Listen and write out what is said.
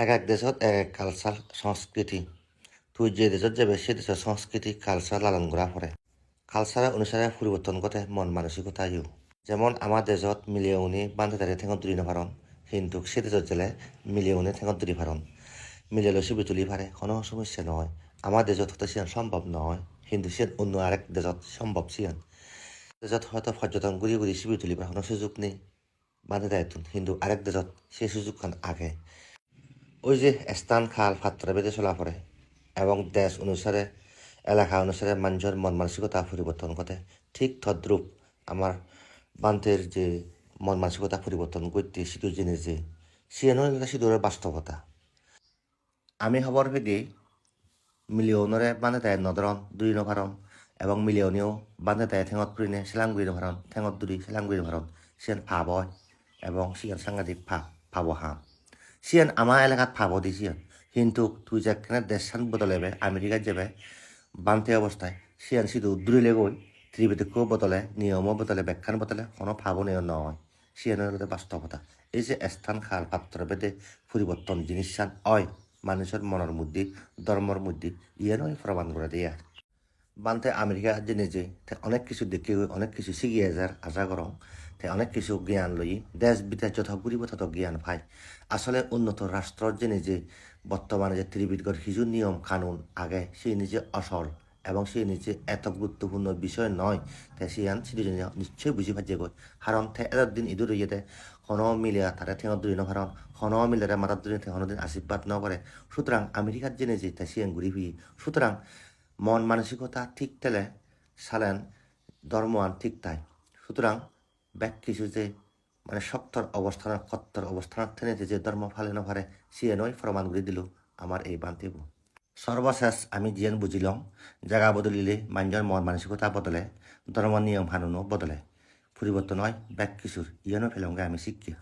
এক এক দেশত এক এক কালচার, সংস্কৃতি। তুই যে দেশত যাবে সে দেশের সংস্কৃতি কালচার লালন করা পড়ে কালচারের অনুসারে পরিবর্তন ঘটে মন মানসিকতা ইউ যেমন আমার দেশত মিলিয়নি বান্ধে তারে ঠেঙত দুরি নপারন কিন্তু সে দেশত গেলে মিলিয়নি ঠেঙত দুরি পারন মিলিয়ে ছবি তুলি পারে কোনো সমস্যা নয় আমার দেশত হয়তো সিয়ান সম্ভব নয় কিন্তু সে অন্য আরেক দেশত সম্ভব সিয়ান। দেশত হয়তো পর্যটন ঘুরি ঘুরি ছবি তুলিবার কোনো সুযোগ নেই। বান্ধে দায়িত্ব কিন্তু আরেক দেশত সেই সুযোগখান আগে ওই যে স্থান খাল ফাত্রা বেঁধে চলা পড়ে এবং দেশ অনুসারে এলাকা অনুসারে মানুষের মন মানসিকতা পরিবর্তন ঘটে। ঠিক তদ্রূপ আমার বান্তের যে মন মানসিকতা পরিবর্তন করতে সিঁদুর জিনিস যে সিয়ানো এটা সিঁদুরের বাস্তবতা আমি খবর পেদি মিলিয়নরে বান্ধে তাই নদরন দুই নভারন এবং মিলিয়নেও বান্ধে তাই ঠেঙত পুরিনে সেলামগুড়ি নভারন ঠেঙত দুরি সেলামগুড়ি নভারন সিয়ান ভাব হয় এবং সিয়ান সাংঘাতিক ভাব ভাব হাম সিয়ান আমার এলাকাত ভাব দি সিয়ান। কিন্তু তুই যেখানে দেশান বদলেবে আমেরিকাত যাবে বান্তে অবস্থায় সিয়ান সিধু দূরিলে গৈ ত্রিবেদকেও বদলে নিয়মও বদলে, ব্যাখ্যান বদলে, কোনো ভাবও নিয়ম নয় সিয়ানের বাস্তবতা এই যে স্থান খাল পাত্র বেদে পরিবর্তন জিনিসান অয় মানুষের মনের মধ্যে ধর্মর মধ্যে ইয়ে নয় প্রমাণ করে দিয়ে। বানতে আমেরিকা যে নিজে, তে অনেক কিছু দেখি অনেক কিছু শিখিয়ে যার আশা করং তে অনেক কিছু জ্ঞান লই দেশ বিদেশ যত ঘুরিব তত জ্ঞান পাই। আসলে উন্নত রাষ্ট্রর যে নিজে বর্তমানে যে ত্রিবিধগর কিছু নিয়ম, কানুন, আগে সেই নিজে অসল এবং সেই নিজে এত গুরুত্বপূর্ণ বিষয় নয় তে সিয়ান সিটিজেন নিশ্চয় বুঝি পাচ্ছে গৈ কারণ তে এতদিন ইদুর ইয়েতে কোনো মিলিয়া তারা ঠেঙত দুই নকারণ কোনো মিলারে মাতার দুই ঠেঙত দিন আশীর্বাদ নকরে সুতরাং আমেরিকার যে নিজে, তে সিয়ান ঘুরি ফিরি সুতরাং মন মানসিকতা ঠিক তেলে সালেন ধর্মান ঠিক তাই। সুতরাং ব্যাক কিছু যে মানে শক্তর অবস্থানের কত্তর অবস্থানের থেনে যে ধর্ম ফালে নভারে সিয়ে নয় করে দিল আমার এই বান্তিব। সর্বশেষ আমি জিয়ান বুঝিলাম জায়গা বদলিলে মানুষের মন মানসিকতা বদলে, ধর্ম নিয়ম হানুনও বদলে। পরিবর্তন হয় ব্যাক কিছুর ইয়ানো ফেলঙ্গে আমি শিক্ষা